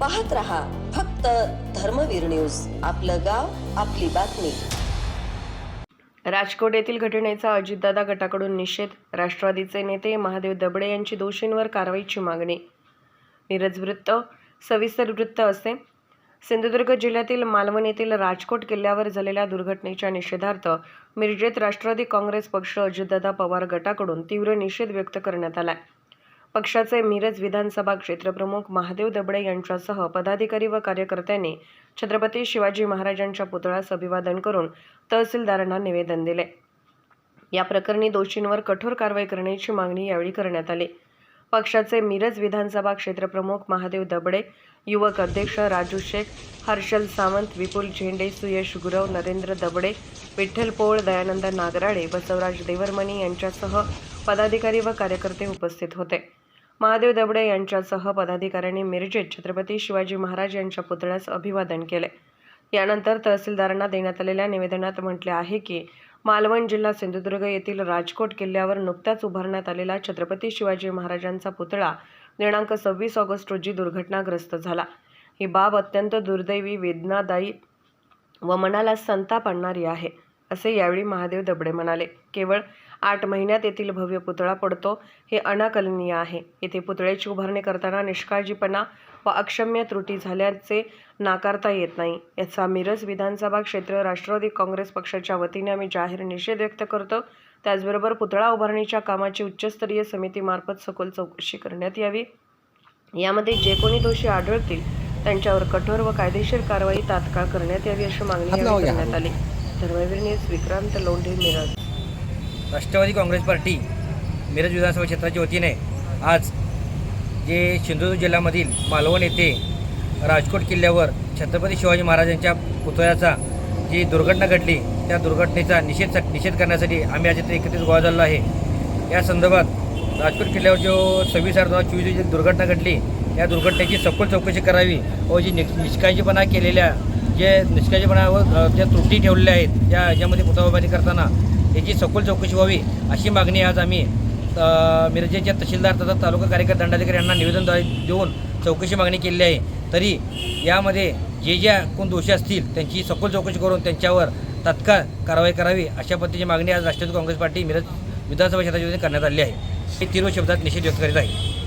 पाहत रहा फक्त धर्मवीर न्यूज. आपलं गाव आपली बातमी. राजकोट येथील घटनेचा अजितदादा गटाकडून निषेध. राष्ट्रवादीचे नेते महादेव दबडे यांची दोषींवर कारवाईची मागणी. नीरज वृत्त सविस्तर वृत्त असे. सिंधुदुर्ग जिल्ह्यातील मालवण येथील राजकोट किल्ल्यावर झालेल्या दुर्घटनेच्या निषेधार्थ मिरजेत राष्ट्रवादी काँग्रेस पक्ष अजितदादा पवार गटाकडून तीव्र निषेध व्यक्त करण्यात आला आहे पक्षाचे मिरज विधानसभा क्षेत्रप्रमुख महादेव दबडे यांच्यासह पदाधिकारी व कार्यकर्त्यांनी छत्रपती शिवाजी महाराजांच्या पुतळ्यास अभिवादन करून तहसीलदारांना निवेदन दिले. या प्रकरणी दोषींवर कठोर कारवाई करण्याची मागणी यावेळी करण्यात आली. पक्षाचे मिरज विधानसभा क्षेत्रप्रमुख महादेव दबडे युवक अध्यक्ष राजू शेख हर्षल सावंत विपुल झेंडे सुयश गुरव नरेंद्र दबडे विठ्ठल पोळ दयानंद नागराळे बसवराज देवरमणी यांच्यासह पदाधिकारी व कार्यकर्ते उपस्थित होते. महादेव दबडे यांच्यासह पदाधिकाऱ्यांनी मिरजेत छत्रपती शिवाजी महाराज यांच्या पुतळ्यास अभिवादन केले. यानंतर तहसीलदारांना देण्यात आलेल्या निवेदनात म्हटले आहे की मालवण जिल्हा सिंधुदुर्ग येथील राजकोट किल्ल्यावर नुकत्याच उभारण्यात आलेला छत्रपती शिवाजी महाराजांचा पुतळा दिनांक सव्वीस ऑगस्ट रोजी दुर्घटनाग्रस्त झाला. ही बाब अत्यंत दुर्दैवी वेदनादायी व मनाला संताप आणणारी आहे. असे यावेळी महादेव दबडे म्हणाले. केवळ आठ महिन्यात येथील भव्य पुतळा पडतो हे अनाकलनीय आहे. येथे पुतळ्याची उभारणी करताना निष्काळजीपणा व अक्षम्य त्रुटी झाल्याचे नाकारता येत नाही. याचा मिरज विधानसभा क्षेत्र राष्ट्रवादी काँग्रेस पक्षाच्या वतीने आम्ही जाहीर निषेध व्यक्त करतो. त्याचबरोबर पुतळा उभारणीच्या कामाची उच्चस्तरीय समितीमार्फत सखोल चौकशी करण्यात यावी. यामध्ये जे कोणी दोषी आढळतील त्यांच्यावर कठोर व कायदेशीर कारवाई तात्काळ करण्यात यावी अशी मागणी करण्यात आली. धर्मवीर न्यूज विक्रांत लोंढे मिरज. राष्ट्रवादी काँग्रेस पार्टी मिरज विधानसभा क्षेत्राच्या वतीने आज जे सिंधुदुर्ग जिल्ह्यामधील मालवण येथे राजकोट किल्ल्यावर छत्रपती शिवाजी महाराजांच्या पुतळ्याचा जी दुर्घटना घडली त्या दुर्घटनेचा निषेध निषेध करण्यासाठी आम्ही आज इथे एकत्रित गोळा झालेलो आहे. या संदर्भात राजकोट किल्ल्यावर जो सव्वीस आठ दोन हजार चोवीस जी दुर्घटना घडली या दुर्घटनेची सखोल चौकशी करावी व जी नि निष्काळजीपणा केलेल्या जे निष्काळजीपणावर ज्या त्रुटी ठेवलेल्या आहेत त्या याच्यामध्ये पुतळा करताना याची सखोल चौकशी व्हावी अशी मागणी आज आम्ही मिरजेच्या तहसीलदार तथा तालुका कार्यकारी दंडाधिकारी यांना निवेदनद्वारे देऊन चौकशी मागणी केलेली आहे. तरी यामध्ये जे ज्या कोण दोषी असतील त्यांची सखोल चौकशी करून त्यांच्यावर तत्काळ कारवाई करावी अशा पद्धतीची मागणी आज राष्ट्रवादी काँग्रेस पार्टी मिरज विधानसभा क्षेत्राच्या करण्यात आली आहे. हे तीव्र शब्दात निषेध व्यक्त करीत आहे.